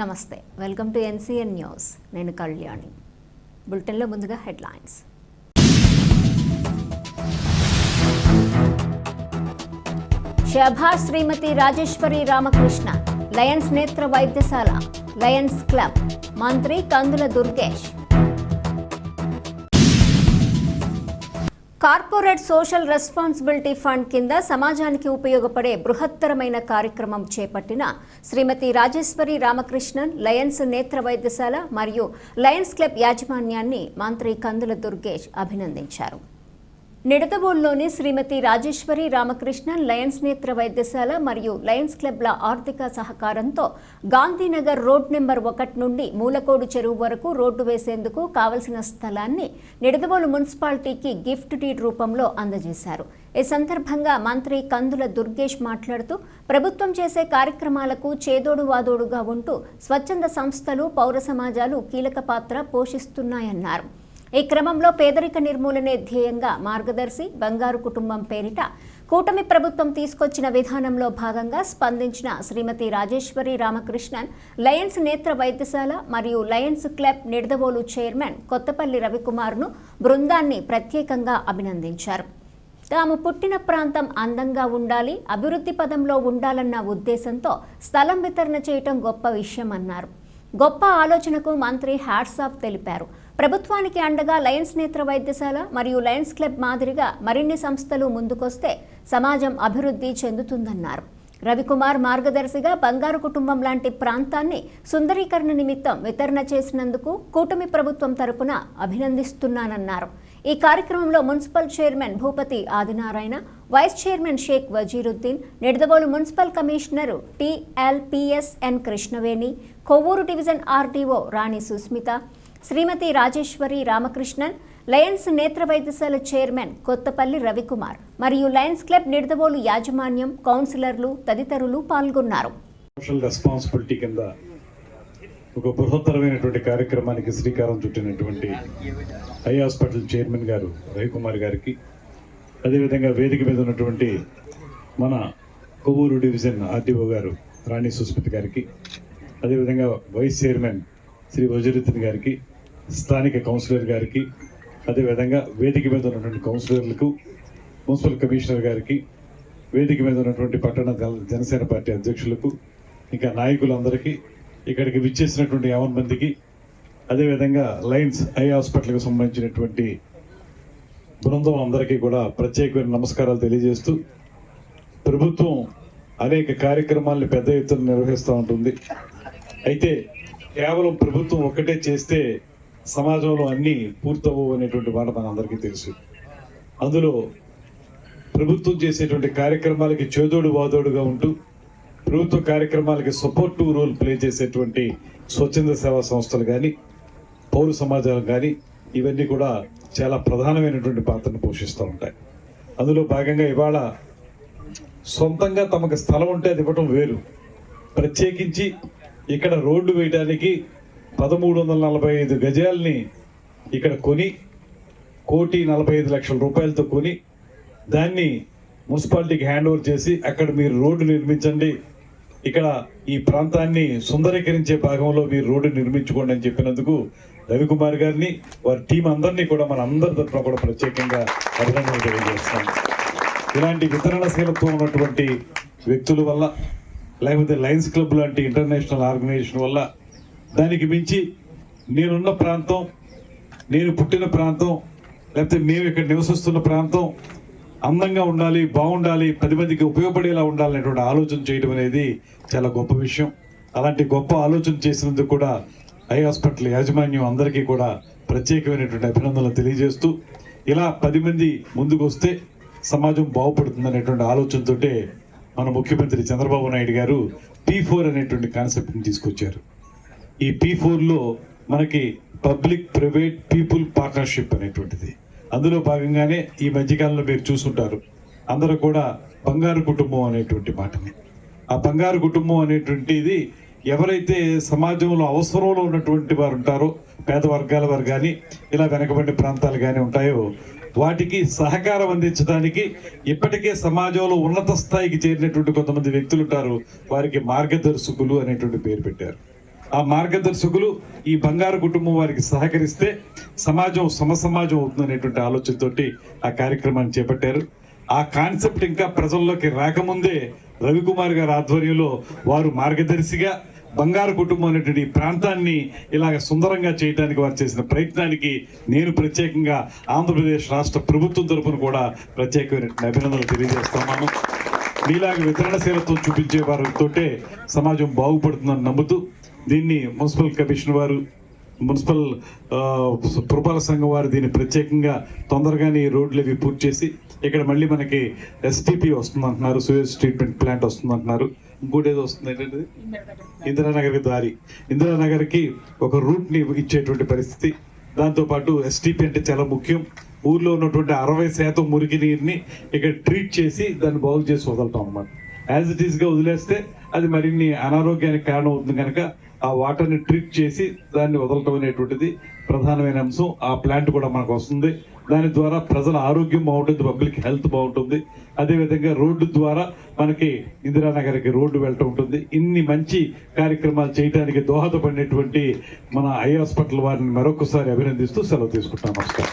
నమస్తే welcome to NCN news. నేను కళ్యాణి. బులెటిన్లో ముందుగా హెడ్లైన్స్. షభాష్ శ్రీమతి రాజేశ్వరి రామకృష్ణ లయన్స్ నేత్ర వైద్యశాల లయన్స్ క్లబ్ మంత్రి Kandula Durgesh. Corporate social responsibility fund కింద సమాజానికి ఉపయోగపడే బృహత్తరమైన కార్యక్రమం చేపట్టిన శ్రీమతి రాజేశ్వరి రామకృష్ణన్ లయన్స్ నేత్ర వైద్యశాల మరియు లయన్స్ క్లబ్ యాజమాన్యాన్ని మంత్రి కందుల దుర్గేష్ అభినందించారు. నిడదవోలులోని శ్రీమతి రాజేశ్వరి రామకృష్ణ లయన్స్ నేత్ర వైద్యశాల మరియు లయన్స్ క్లబ్ల ఆర్థిక సహకారంతో గాంధీనగర్ రోడ్ నెంబర్ ఒకటి నుండి మూలకోడు చెరువు వరకు రోడ్డు వేసేందుకు కావలసిన స్థలాన్ని నిడదవోలు మున్సిపాలిటీకి గిఫ్ట్ డీడ్ రూపంలో అందజేశారు. ఈ సందర్భంగా మంత్రి కందుల దుర్గేష్ మాట్లాడుతూ ప్రభుత్వం చేసే కార్యక్రమాలకు చేదోడు వాదోడుగా ఉంటూ స్వచ్ఛంద సంస్థలు పౌర సమాజాలు కీలక పాత్ర పోషిస్తున్నాయన్నారు. ఈ క్రమంలో పేదరిక నిర్మూలనే ధ్యేయంగా మార్గదర్శి బంగారు కుటుంబం పేరిట కూటమి ప్రభుత్వం తీసుకొచ్చిన విధానంలో భాగంగా స్పందించిన శ్రీమతి రాజేశ్వరి రామకృష్ణన్ లయన్స్ నేత్ర వైద్యశాల మరియు Lions club Nidadavolu chairman Kothapalli రవికుమార్ను బృందాన్ని ప్రత్యేకంగా అభినందించారు. తాము పుట్టిన ప్రాంతం అందంగా ఉండాలి అభివృద్ధి పదంలో ఉండాలన్న ఉద్దేశంతో స్థలం వితరణ చేయటం గొప్ప విషయం అన్నారు గొప్ప ఆలోచనకు మంత్రి హ్యాట్స్ ఆఫ్ తెలిపారు. ప్రభుత్వానికి అండగా లయన్స్ నేత్ర వైద్యశాల మరియు లయన్స్ క్లబ్ మాదిరిగా మరిన్ని సంస్థలు ముందుకొస్తే సమాజం అభివృద్ధి చెందుతుందన్నారు. రవికుమార్ మార్గదర్శిగా బంగారు కుటుంబం లాంటి ప్రాంతాన్ని సుందరీకరణ నిమిత్తం వితరణ చేసినందుకు కూటమి ప్రభుత్వం తరపున అభినందిస్తున్నానన్నారు. ఈ కార్యక్రమంలో municipal chairman Bhupathi Adinarayana vice chairman Sheikh Wajeeruddin Nidadavolu municipal commissioner T L P S N Krishnaveni Kovvur division RDO Rani Susmitha Shrimati Rajeshwari Ramakrishnan Lions నేత్ర వైద్యశాల చైర్మన్ కొత్తపల్లి రవికుమార్ మరియు లయన్స్ క్లబ్ నిడదవోలు యాజమాన్యం కౌన్సిలర్లు తదితరులు పాల్గొన్నారు. సోషల్ రెస్పాన్సిబిలిటీ కింద ఒక బృహత్తరమైనటువంటి కార్యక్రమానికి శ్రీకారం చుట్టినటువంటి ఐ హాస్పిటల్ చైర్మన్ గారు రవికుమార్ గారికి అదేవిధంగా వేదిక మీద ఉన్నటువంటి మన కొవ్వూరు డివిజన్ ఆర్డీఓ గారు రాణి సుస్మిత్ గారికి అదేవిధంగా వైస్ చైర్మన్ శ్రీ వజరుద్దీన్ గారికి స్థానిక కౌన్సిలర్ గారికి అదేవిధంగా వేదిక మీద ఉన్నటువంటి కౌన్సిలర్లకు మున్సిపల్ కమిషనర్ గారికి వేదిక మీద ఉన్నటువంటి పట్టణ జనసేన పార్టీ అధ్యక్షులకు ఇంకా నాయకులందరికీ ఇక్కడికి విచ్చేసినటువంటి యావన్ మందికి అదేవిధంగా లయన్స్ ఐ హాస్పిటల్కి సంబంధించినటువంటి బృందం అందరికీ కూడా ప్రత్యేకమైన నమస్కారాలు తెలియజేస్తూ ప్రభుత్వం అనేక కార్యక్రమాలను పెద్ద ఎత్తున నిర్వహిస్తూ ఉంటుంది. అయితే కేవలం ప్రభుత్వం ఒక్కటే చేస్తే సమాజంలో అన్నీ పూర్తవు అనేటువంటి మాట మనందరికీ తెలుసు. అందులో ప్రభుత్వం చేసేటువంటి కార్యక్రమాలకి చేదోడు వాదోడుగా ఉంటూ ప్రభుత్వ కార్యక్రమాలకి సపోర్టివ్ రోల్ ప్లే చేసేటువంటి స్వచ్ఛంద సేవా సంస్థలు కానీ పౌర సమాజాలు కానీ ఇవన్నీ కూడా చాలా ప్రధానమైనటువంటి పాత్రను పోషిస్తూ ఉంటాయి. అందులో భాగంగా ఇవాళ సొంతంగా తమకు స్థలం ఉంటే అది ఇవ్వటం వేరు. ప్రత్యేకించి ఇక్కడ రోడ్డు వేయడానికి పదమూడు వందల నలభై ఐదు గజాల్ని ఇక్కడ కొని కోటి నలభై ఐదు లక్షల రూపాయలతో కొని దాన్ని మున్సిపాలిటీకి హ్యాండ్ ఓవర్ చేసి అక్కడ మీరు రోడ్డు నిర్మించండి. ఇక్కడ ఈ ప్రాంతాన్ని సుందరీకరించే భాగంలో మీరు రోడ్డు నిర్మించుకోండి అని చెప్పినందుకు రవికుమార్ గారిని వారి టీం అందరినీ కూడా మన అందరి తరఫున కూడా ప్రత్యేకంగా అభినందనలు తెలియజేస్తాం ఇలాంటి వితరణశీలత్వం ఉన్నటువంటి వ్యక్తుల వల్ల లేకపోతే లయన్స్ క్లబ్ లాంటి ఇంటర్నేషనల్ ఆర్గనైజేషన్ వల్ల దానికి మించి నేనున్న ప్రాంతం నేను పుట్టిన ప్రాంతం లేకపోతే మేము ఇక్కడ నివసిస్తున్న ప్రాంతం అందంగా ఉండాలి బాగుండాలి పది మందికి ఉపయోగపడేలా ఉండాలనేటువంటి ఆలోచన చేయడం అనేది చాలా గొప్ప విషయం. అలాంటి గొప్ప ఆలోచన చేసినందుకు కూడా ఐ హాస్పిటల్ యాజమాన్యం అందరికీ కూడా ప్రత్యేకమైనటువంటి అభినందనలు తెలియజేస్తూ ఇలా పది మంది ముందుకు వస్తే సమాజం బాగుపడుతుంది అనేటువంటి ఆలోచనతోటే మన ముఖ్యమంత్రి చంద్రబాబు నాయుడు గారు పీ ఫోర్ అనేటువంటి కాన్సెప్ట్ని తీసుకొచ్చారు. ఈ పీ ఫోర్లో మనకి పబ్లిక్ ప్రైవేట్ పీపుల్ పార్ట్నర్షిప్ అనేటువంటిది. అందులో భాగంగానే ఈ మధ్యకాలంలో మీరు చూసుంటారు. అందరూ కూడా బంగారు కుటుంబం అనేటువంటి మాటని. ఆ బంగారు కుటుంబం అనేటువంటిది ఎవరైతే సమాజంలో అవసరంలో ఉన్నటువంటి వారు ఉంటారో పేద వర్గాల వారు కానీ ఇలా వెనకబడిన ప్రాంతాలు కానీ ఉంటాయో వాటికి సహకారం అందించడానికి ఇప్పటికే సమాజంలో ఉన్నత స్థాయికి చేరినటువంటి కొంతమంది వ్యక్తులు ఉంటారు. వారికి మార్గదర్శకులు అనేటువంటి పేరు పెట్టారు. ఆ మార్గదర్శకులు ఈ బంగారు కుటుంబం వారికి సహకరిస్తే సమాజం సమసమాజం అవుతుందనేటువంటి ఆలోచనతోటి ఆ కార్యక్రమాన్ని చేపట్టారు. ఆ కాన్సెప్ట్ ఇంకా ప్రజల్లోకి రాకముందే రవికుమార్ గారి ఆధ్వర్యంలో వారు మార్గదర్శిగా బంగారు కుటుంబం అనేటువంటి ప్రాంతాన్ని ఇలాగ సుందరంగా చేయడానికి వారు చేసిన ప్రయత్నానికి నేను ప్రత్యేకంగా ఆంధ్రప్రదేశ్ రాష్ట్ర ప్రభుత్వం తరఫున కూడా ప్రత్యేకమైన అభినందనలు తెలియజేస్తున్నాను. మీలాగ వితరణశీలతో చూపించే వారితోటే సమాజం బాగుపడుతుందని నమ్ముతూ దీన్ని మున్సిపల్ కమిషన్ వారు మున్సిపల్ ఆ, పురపాలక సంఘం వారు దీన్ని ప్రత్యేకంగా తొందరగానే ఈ రోడ్లు ఇవి పూర్తి చేసి ఇక్కడ మళ్ళీ మనకి ఎస్టీపీ వస్తుందంటున్నారు సూయేజ్ ట్రీట్మెంట్ ప్లాంట్ వస్తుందంటున్నారు. ఇంకోటి ఏదో వస్తుంది ఏంటంటే ఇందిరానగర్ దారి. ఇందిరానగర్కి ఒక రూట్ని ఇచ్చేటువంటి పరిస్థితి. దాంతోపాటు ఎస్టీపీ అంటే చాలా ముఖ్యం. ఊర్లో ఉన్నటువంటి అరవై శాతం మురికి నీరుని ఇక్కడ ట్రీట్ చేసి దాన్ని బాగు చేసి వదలటం అనమాట యాజ్ ఇట్ ఈస్గా వదిలేస్తే అది మరిన్ని అనారోగ్యానికి కారణం అవుతుంది కనుక ఆ వాటర్ని ట్రీట్ చేసి దాన్ని వదలటం అనేటువంటిది ప్రధానమైన అంశం. ఆ ప్లాంట్ కూడా మనకు వస్తుంది. దాని ద్వారా ప్రజల ఆరోగ్యం బాగుంటుంది పబ్లిక్ హెల్త్ బాగుంటుంది. అదేవిధంగా రోడ్డు ద్వారా మనకి ఇందిరానగర్కి రోడ్డు వెళ్ళటం ఉంటుంది. ఇన్ని మంచి కార్యక్రమాలు చేయడానికి దోహదపడినటువంటి మన ఐ హాస్పిటల్ వారిని మరొకసారి అభినందిస్తూ సెలవు తీసుకుంటాం. నమస్కారం.